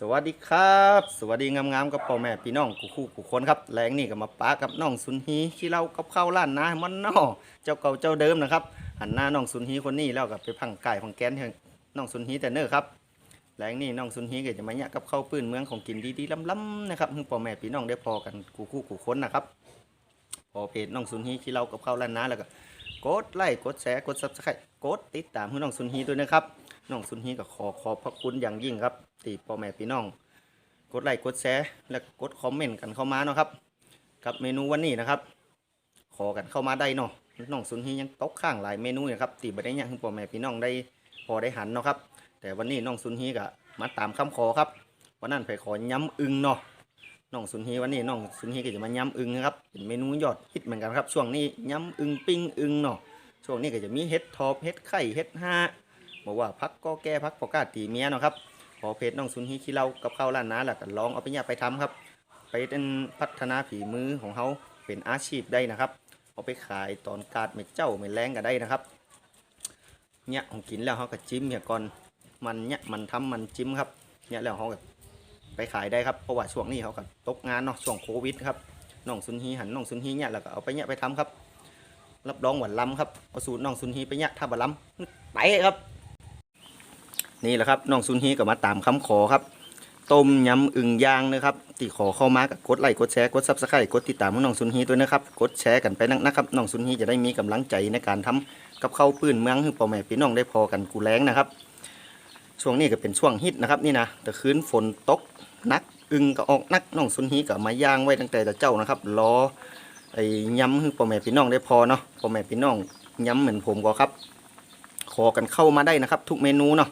สวัสดีครับ สวัสดีงามๆกับพ่อแม่พี่น้องกูคู่กูคนครับแรงนี่ก็มาป้ากับน้องสุนฮีที่เรากับข้าล้านนามันนอเจ้าเก่าเจ้าเดิมนะครับหันหน้าน้องสุนฮีคนนี้แล้วกับไปพังไก่พังแกนให้น้องสุนฮีแต่เน้อครับแรงนี่น้องสุนฮีก็จะมาเนี่ยกับเข้าปืนเมืองของกินดีๆล้ำๆนะครับให้พ่อแม่พี่น้องได้พอกันกูคู่กูคนนะครับพอเพจน้องสุนฮีที่เรากับข้าล้านนาแล้วก็กดไลค์กดแชร์กดซับสไครต์กดติดตามให้น้องสุนฮีด้วยนะครับ น้องสุนฮีก็ขอขอบพระคุณอย่างยิ่งครับที่พ่อแม่พี่น้อง กดไลค์กดแชร์และกดคอมเมนต์กันเข้ามาเนาะครับ กับเมนูวันนี้นะครับ ขอกันเข้ามาได้เนาะน้องสุนฮียังตกข้างหลายเมนูนะครับตีบัได้ยังพ่อแม่พี่น้องได้พอได้หันเนาะครับ แต่วันนี้น้องสุนฮีก็มาตามคำขอครับวันนั้นไปขอย้ำอึงเนาะน้องสุนฮีวันนี้น้องสุนฮีก็จะมาย้ำอึงนะครับเป็นเมนูยอดฮิตเหมือนกันครับ ช่วงนี้ย้ำอึงปิ้งอึงเนาะช่วงนี้ก็จะมีเห็ดทอบเห็ดไข่เห็ดห้า บอกว่าพักก็แก้พักพอกาตีเมียเนาะครับพอเพจน้องซุนฮีขี้เล่ากับข้าวร้านน้าแหละก็ลองเอาไปเนี่ยไปทำครับ ไปเป็นพัฒนาฝีมือของเขาเป็นอาชีพได้นะครับเอาไปขายตอนกาดไม่เจ้าไม่แรงก็ได้นะครับเนี่ยของกินแล้วเขาก็จิ้มเนี่ยก่อนมันเนี่ยมันทำมันจิ้มครับเนี่ยแล้วเขาก็ไปขายได้ครับเพราะว่าช่วงนี้เขาก็ตกงานเนาะช่วงโควิดครับน้องซุนฮีหันน้องซุนฮีเนี่ยแล้วก็เอาไปเนี่ยไปทำครับ รับรองหวานล้ำครับเอาสูตรน้องซุนฮีไปเนี่ยถ้าบ่ล้ำไปครับ นี่แหละครับน้องซุนฮีก็มาตามคำขอครับ ต้มยำอึ่งย่างนะครับติขอเข้ามากับกดไลค์กดแชร์กดซับสไครต์กดติดตามน้องซุนฮีด้วยนะครับกดแชร์กันไปนักนะครับน้องซุนฮีจะได้มีกำลังใจในการทำกับข้าวปื้นเมืองให้พ่อแม่พี่น้องได้พอกันกูแรงนะครับ ช่วงนี้ก็เป็นช่วงฮิตนะครับนี่นะแต่คืนฝนตกนักอึ่งก็ออกนักน้องซุนฮีก็มาย่างไว้ตั้งแต่แต่เจ้านะครับรอไอ้ยำให้พ่อแม่พี่น้องได้พอเนาะพ่อแม่พี่น้องยำเหมือนผมก็ครับ ขอกันเข้ามาได้นะครับ ทุกเมนูเนาะ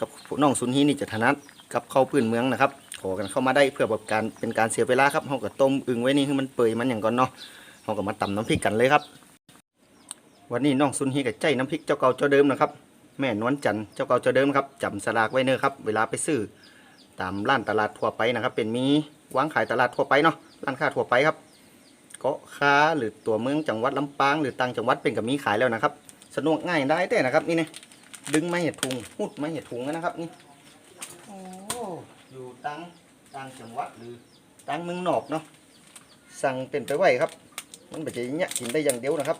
กับน้องซุนฮีนี่จะถนัดกับข้าวพื้นเมืองนะครับขอกันเข้ามาได้เพื่อแบบการเป็นการเสียเวลาครับเฮาก็ต้มอึงไว้นี่ให้มันเปื่อยมันอย่างก่อนเนาะเฮาก็มาตำน้ำพริกกันเลยครับ วันนี้น้องซุนฮีกับใจน้ำพริกเจ้าเก่าเจ้าเดิมนะครับแม่นวลจันทร์เจ้าเก่าเจ้าเดิมครับจำสลากไว้เนอะครับเวลาไปซื้อตามร้านตลาดทั่วไปนะครับ เป็นมีวางขายตลาดทั่วไปเนาะร้านค้าทั่วไปครับเกาะค้าหรือตัวเมืองจังหวัดลำปางหรือต่างจังหวัดเป็นกับมีขายแล้วนะครับ สะดวกง่ายได้แต่นะครับนี่เนี่ ดึงไม้เห็ดถุงหุดไม้เห็ดถุงนะครับนี่โอ้อยู่ตังต่างจังหวัดหรือตังเมืองนอกเนาะสั่งเป็นไปไหวครับ มันไม่ใช่เนี่ยกินได้อย่างเดียวนะครับ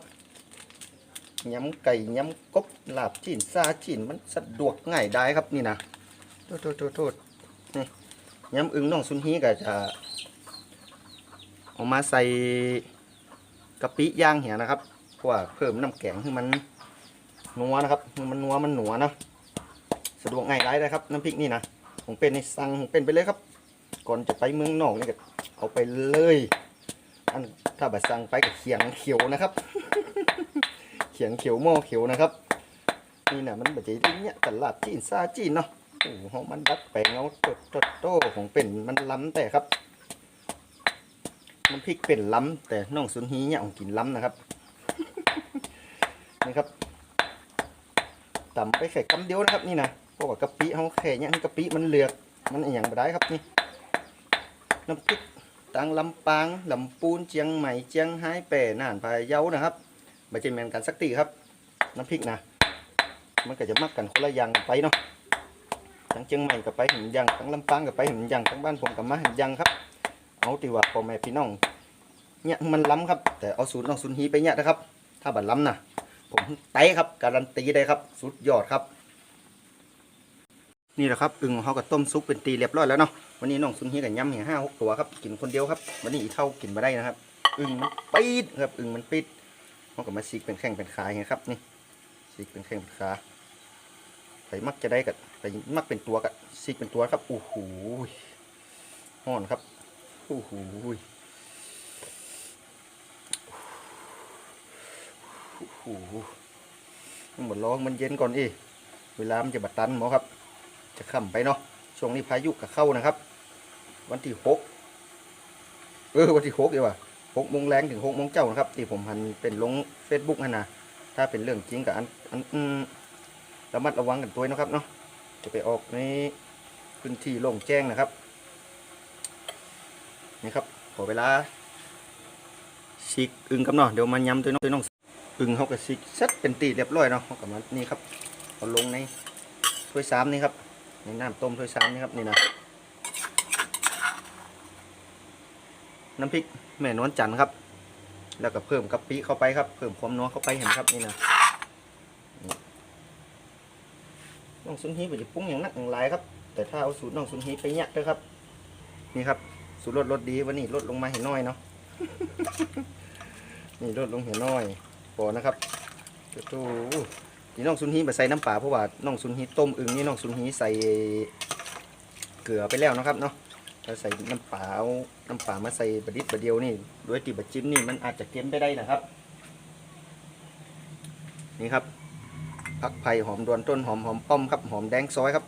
ยำไก่ยำกบลาบจีนซาจีนมันสะดวกง่ายได้ครับนี่นะโทษโทษโทษโทษนี่ยำอึงน้องซุนฮีก็จะเอามาใส่กะปิย่างเหี่ยนะครับเพราะว่าเพิ่มน้ำแกงให้มัน นัวนะครับ มันนัวมันหนัวนะสะดวกง่ายได้เลยครับ น้ำพริกนี่นะผมเป็นในสั่งผมเป็นไปเลยครับ ก่อนจะไปเมืองนอกนี่ก็เอาไปเลยอันถ้าแบบสั่งไปกับเขียงเขียวนะครับ เขียงเขียวหม้อเขียวนะครับ นี่นะมันแบบจะเนี่ยตลาดจีนซาจีนเนาะโอ้โหมันดัดแปลงเอาโตโตโตของเป็นมันล้ำแต่ครับน้ำพริกเป็นล้ำแต่น้องซุนฮีเนี่ยของกินล้ำนะครับนี่ครับ ตำไปแค่กำเดียวนะครับนี่นะเพราะว่ากะปิเขาแค่เนี้ยกะปิมันเหลือกมันอย่างบ่ได้ครับนี่น้ำพริกตังลำปางลำปูนเจียงใหม่เจียงไฮ้แป่น่านพะเย้านะครับม่ใช่แมนกันสักตีครับ น้ำพริกนะมันก็จะมักกันคนละอย่างไปเนาะทั้งเชียงใหม่ก็ไปเห็นยังทั้งลำปางก็ไปเห็นยังทั้งบ้านผมก็มาเห็นยังครับเอาตีว่าพ่อแม่พี่น้องเนี่ยมันล้ำครับ แต่เอาสูตรน้องซุนฮีไปเนี่ยนะครับ ถ้าบัดล้ำนะ ผมไต้ครับ การันตีได้ครับ สุดยอดครับ นี่แหละครับอึ่งเขาก็ต้มซุปเป็นตีเรียบร้อยแล้วเนาะวันนี้น้องซุนเฮียกับยำเหี่ยห้าหกตัวครับกินคนเดียวครับวันนี้อีเท่ากินมาได้นะครับ อึ่งมันปิดครับอึ่งมันปิดเขาก็มาซีกเป็นแข้งเป็นขาไงครับนี่ซีกเป็นแข้งเป็นขาไปมักจะได้กับไปมักเป็นตัวกับซีกเป็นตัวครับโอ้โหห่อนครับโอ้โห โอ้โหมันหมดร้องมันเย็นก่อนอีเวลามันจะบัดตันหมอครับ จะค่ำไปเนาะช่วงนี้พายุกับเข้านะครับ วันที่หกเออวันที่หกเดียวว่ะหกโมงแรงถึงหกโมงเจ้านะครับที่ผมหันเป็นลงเฟซบุ๊กนะถ้าเป็นเรื่องจริงกับอันอันระมัดระวังกันตัวนะครับเนาะจะไปออกในพื้นที่โล่งแจ้งนะครับนี่ครับขอเวลาฉีกอึงกับเนาะเดี๋ยวมันย้ำตัวน้องตัวน้อง พึ่งเขาก็ซิกซัตเป็นตีเรียบร้อยเนาะเขาก็มานี่ครับเอาลงในถ้วยสามนี่ครับในน้ำต้มถ้วยสามนี่ครับนี่นะน้ำพริกแม่นวลจันทร์ครับ แล้วก็เพิ่มกะปิเข้าไปครับ เพิ่มความนัวเข้าไปเห็นครับนี่นะน้องซุนฮีไปจะปรุงอย่างนักอย่างไรครับ แต่ถ้าเอาสูตรน้องซุนฮีไปเนี่ยเด้อครับ นี่ครับ สูตรลดลดดีวันนี้ลดลงมาเห็นน้อยเนาะนี่ลดลงเห็นน้อย อนะครับโอ้โหนี่น้องซุนฮีไปใส่น้ำปลาเพราะว่าน้องซุนฮีต้มอึงนี่น้องซุนฮีใส่เกลือไปแล้วนะครับเนาะถ้าใส่น้ำปลาเอาน้ำปลามาใส่บดิดบดเดียวนี่ด้วยตีบดจิ้มนี่มันอาจจะเค็มไปได้นะครับ นี่ครับผักไผ่หอมดวนต้นหอมหอมป้อมครับหอมแดงซอยครับ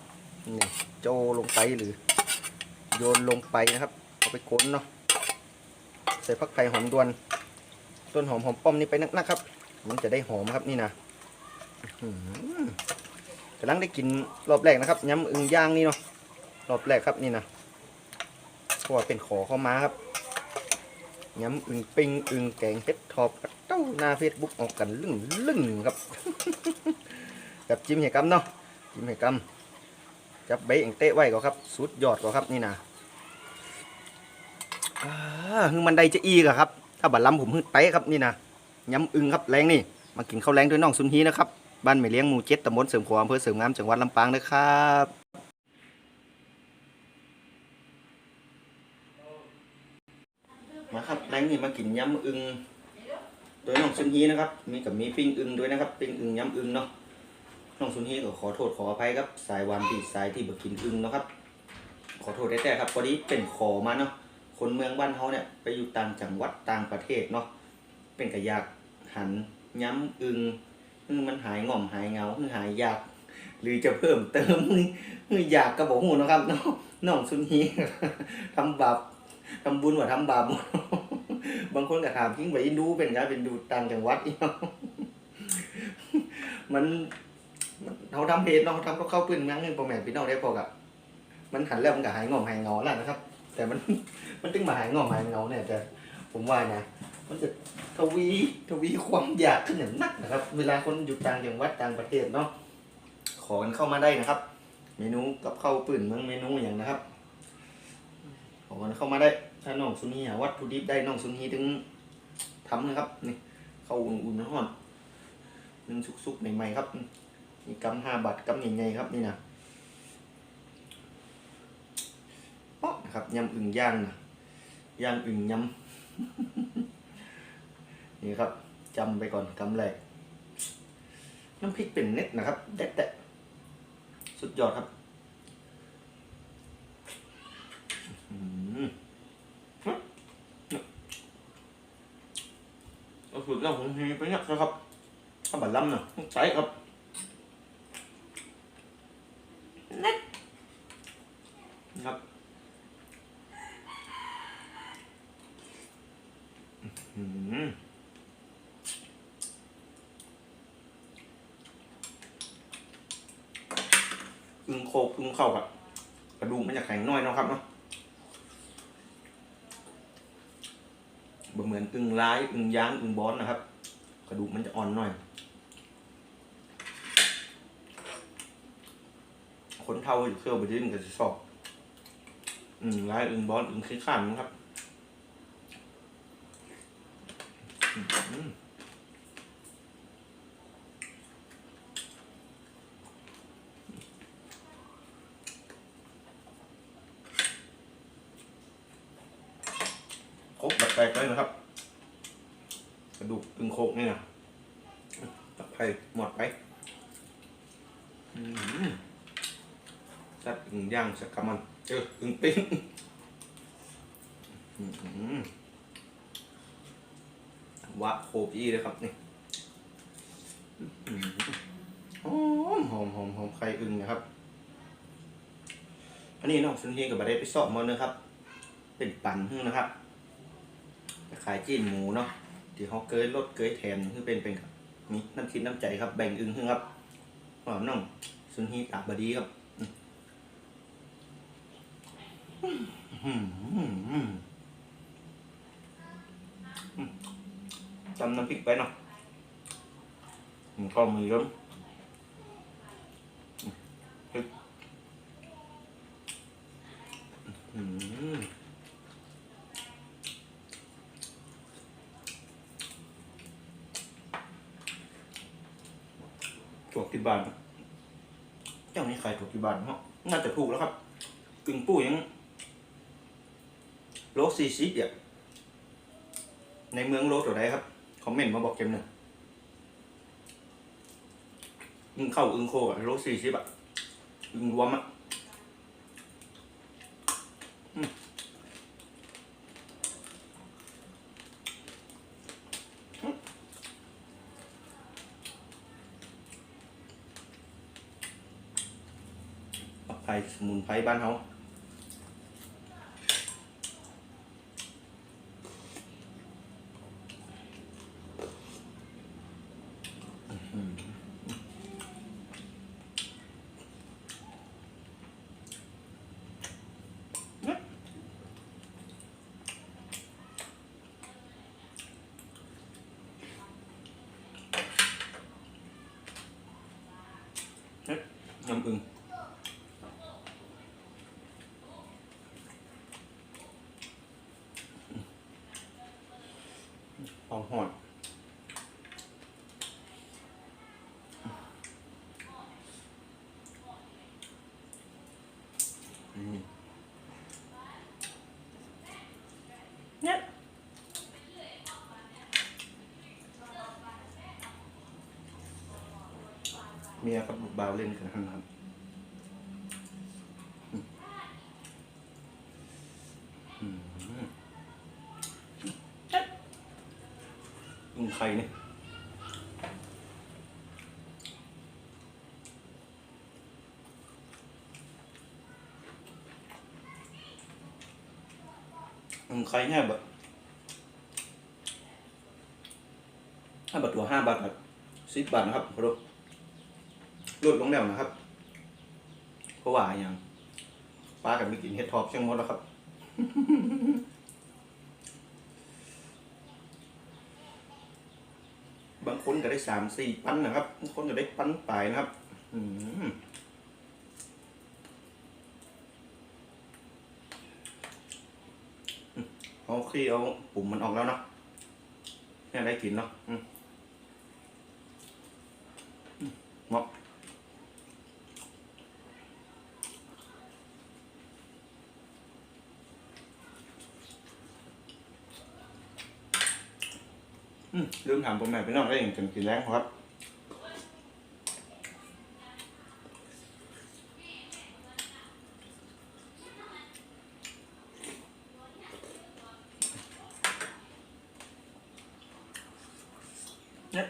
นี่โจลงไปหรือ โยนลงไปนะครับเอาไปก้นเนาะใส่ผักไผ่หอมดวน ต้นหอมหอมป้อมนี่ไปนักๆครับ มันจะได้หอมครับนี่นะกำลังได้กินรอบแรกนะครับย้ำอึงย่างนี่เนาะรอบแรกครับนี่นะเพราะว่าเป็นขอเข้ามาครับย้ำอึงปิงอึงแกงเห็ดทอบเต้าหน้าเฟซบุ๊กออกกันลึ่งลึ่งครับกับจิ้มเห็ดกำเนาะจิ้มเห็ดกำจับใบเอ็งเตะไว้ก็ครับสุดยอดก็ครับนี่นะอ่าคือมันได้จะอีกอะครับ ถ้าบัดลำผมฮึดไปครับนี่นะ ย้ำอึงครับแรงนี่มากินข้าวแรงด้วยน้องซุนฮีนะครับบ้านไม่เลี้ยงหมูเจ็ดตำบลเสริมขวออำเภอเสริมงามจังหวัดลำปางนะครับมาครับแรงนี่มากินย้ำอึงโดยน้องซุนฮีนะครับ มีกับมีปิ้งอึงด้วยนะครับปิ้งอึงย้ำอึงเนาะน้องซุนฮีก็ขอโทษขออภัยครับสายวานที่สายที่บ่กินอึงเนาะครับ ขอโทษได้แต่ครับพอดีเป็นขอมาเนาะคนเมืองบ้านเขาเนี่ยไปอยู่ต่างจังหวัดต่างประเทศเนาะ เป็นกระยากหันย้ำอึงคือมันหายง่อมหายเงาคือหายยาก หรือจะเพิ่มเติมคืออยากกระบอกหูนะครับน้องน้องซุนีทำบาปทำบุญว่าทำบาปบางคนก็ถามทิ้งไปดูเป็นไงเป็นดูต่างจังหวัดอีกเนาะมันเขาทำเพจเนาะเขาทำก็เข้าปืนงั้งเงินพ่อแม่พี่น้องได้พอกอะมันหันแล้วมันก็หายง่อมหายเงาแล้วนะครับ แต่มันมันตึงมาหายงอกหายเงาเนี่ยแต่ผมว่านะ มันจะทวีทวีความอยากขึ้นอย่างนักนะครับ เวลาคนอยู่ต่างจังหวัดต่างประเทศเนาะขอกันเข้ามาได้นะครับ เมนูกับข้าวปื่นเมืองเมนูอย่างนะครับขอกันเข้ามาได้ถ้าน้องซุนีหาวัตถุดิบได้น้องซุนีถึงทำนะครับนี่ข้าวอุ่นๆร้อนนึ่งสุกๆใหม่ๆครับนี่กำห้าบาทกำใหญ่ๆครับนี่นะป๊อกนะครับยำอึ่งย่างนะย่างอึ่งยำ นี่ครับจำไปก่อนคำแรกน้ำพริกเป็นเน็ตนะครับแดะๆสุดยอดครับอื้อหือเอาสุดแล้วผมมีไปเนี่ยนะครับข้าวบัตรล้ำนะต้องใช้ครับเน็ตนะครับ อืมอึงโคกอึงเข้าครับกระดูกมันจะแข็งน้อยเนาะครับเนาะ บ่เหมือนอึงร้ายอึงย้างอึงบอสนะครับ กระดูกมันจะอ่อนหน่อย คนเท่าอยู่เครื่องบดีมันก็จะชอบอึงร้ายอึงบอสอึงขี้ข้านนะครับ อืม แปลกเลยนะครับ กระดูกตึงโคกนี่นะตักไผ่หมดไปอืมสัตว์อึ่งย่างสักกะมันเจออึ่งปิ้งวะโคบี้เลยครับนี่หอมหอมหอมหอมไข่อึ่งนะครับ อันนี้น้องซุนเฮกับบาได้ไปสอบมาเนะครับ เป็นปั่นนะครับ ขายจีนหมูเนาะที่เขาเกยรถเกยแทนคือเป็นเป็นมีน้ำคิดน้ำใจครับแบ่งอึ่งครับหอมน้องซุนเฮกาบดีครับอื้อหือจำน้ำพริกไปเนาะมันก็มีล้มพริกอืม ที่บ้าน เจ้านี้ขายถูกที่บ้านเนาะน่าจะถูกแล้วครับกึ่งปูยังโลสี่สิบอะในเมืองโลตัวใดครับคอมเมนต์มาบอกเกมหนึ่งอึงเข้าอึงโคอะโลสี่สิบอะอึงรวมอะ ไผ่สมุนไพรบ้านเฮา เมียกับลูกบ่าวเล่นกันนะครับอึงไข่เนี่ยอึงไข่เนี่ยแบบห้าบาทตัวห้าบาทครับสิบบาทนะครับพอดู ลดลงแล้วนะครับ เพราะว่าอย่างป้ากับไม่กินเห็ดทอบเชียงมดแล้วครับบางคนก็ได้สามสี่ปั้นนะครับบางคนก็ได้ปั้นปลายนะครับเอาขี้เอาปุ่มมันออกแล้วเนาะเนี่ยได้กินเนาะอืมอืมเหมาะอืม ลืมถามผมแม่ไปน้องได้ยังจนกินแรงครับเนี่ย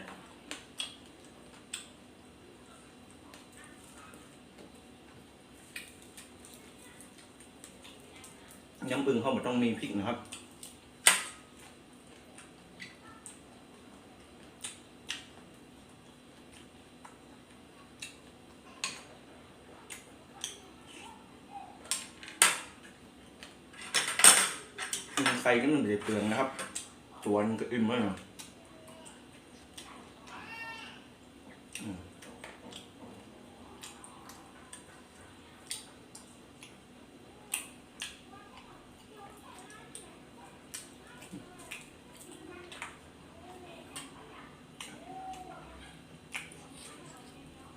ยำอึ่งเขามันต้องมีพริกนะครับ ไฟก็มันจะเปลืองนะครับ ตัวนึงก็อิ่มมากนะอืม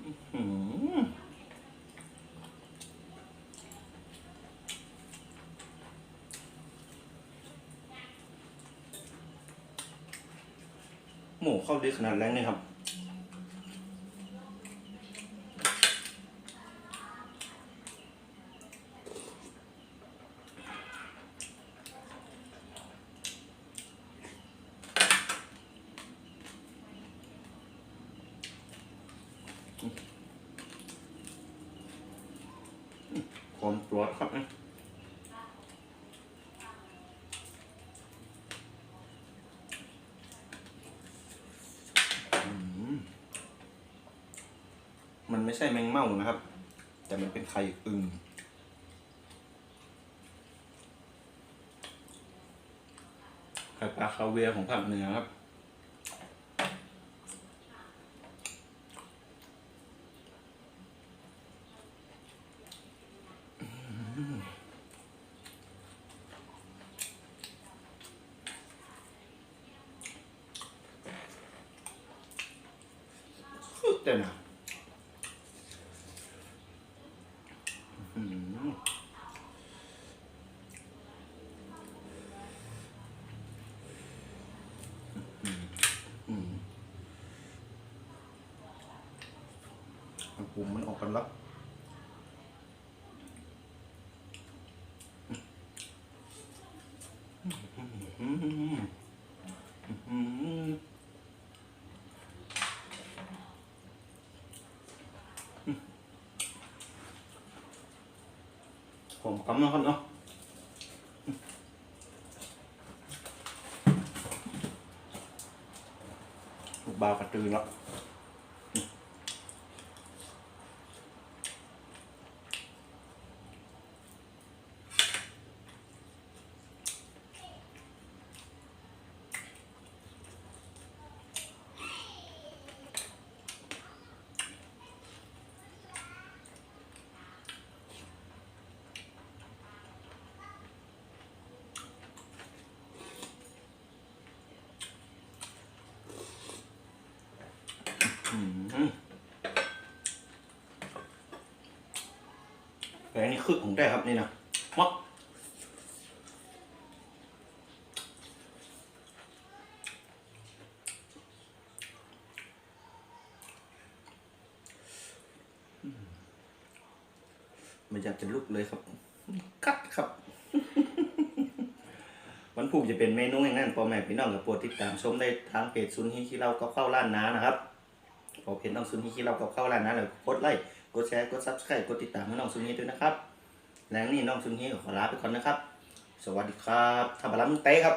อื้อหือ หมู เข้าดีขนาดแรงเลยครับความตัวครับนะมันไม่ ใช่แมงเม่านะครับ แต่มันเป็นไข่อึ่งไข่ปลาคาเวียของภาคเหนือครับสุด ปุ่มมันออกกันแล้วอืมอืมผมกำนะครับเนาะลูกบาวกระตือแล้ว แต่อันนี้คือของได้ครับนี่นะมักมันอยากจะลุกเลยครับ กัดครับ วันผูกจะเป็นเมนูอย่างนั้นพอแม่พี่น้องกับโปรดติดตามชมได้ทางเพจซุนฮิคิเรากับข้าวร้านน้านะครับพอเพจน้องซุนฮิคิเรากับข้าวร้านน้าเลยกดไลค์ กดแชร์กดซับสไครต์กดติดตามให้น้องซุนฮีด้วยนะครับแล้วนี่น้องซุนฮีขอลาไปก่อนนะครับ สวัสดีครับทับาลัมเต้ครับ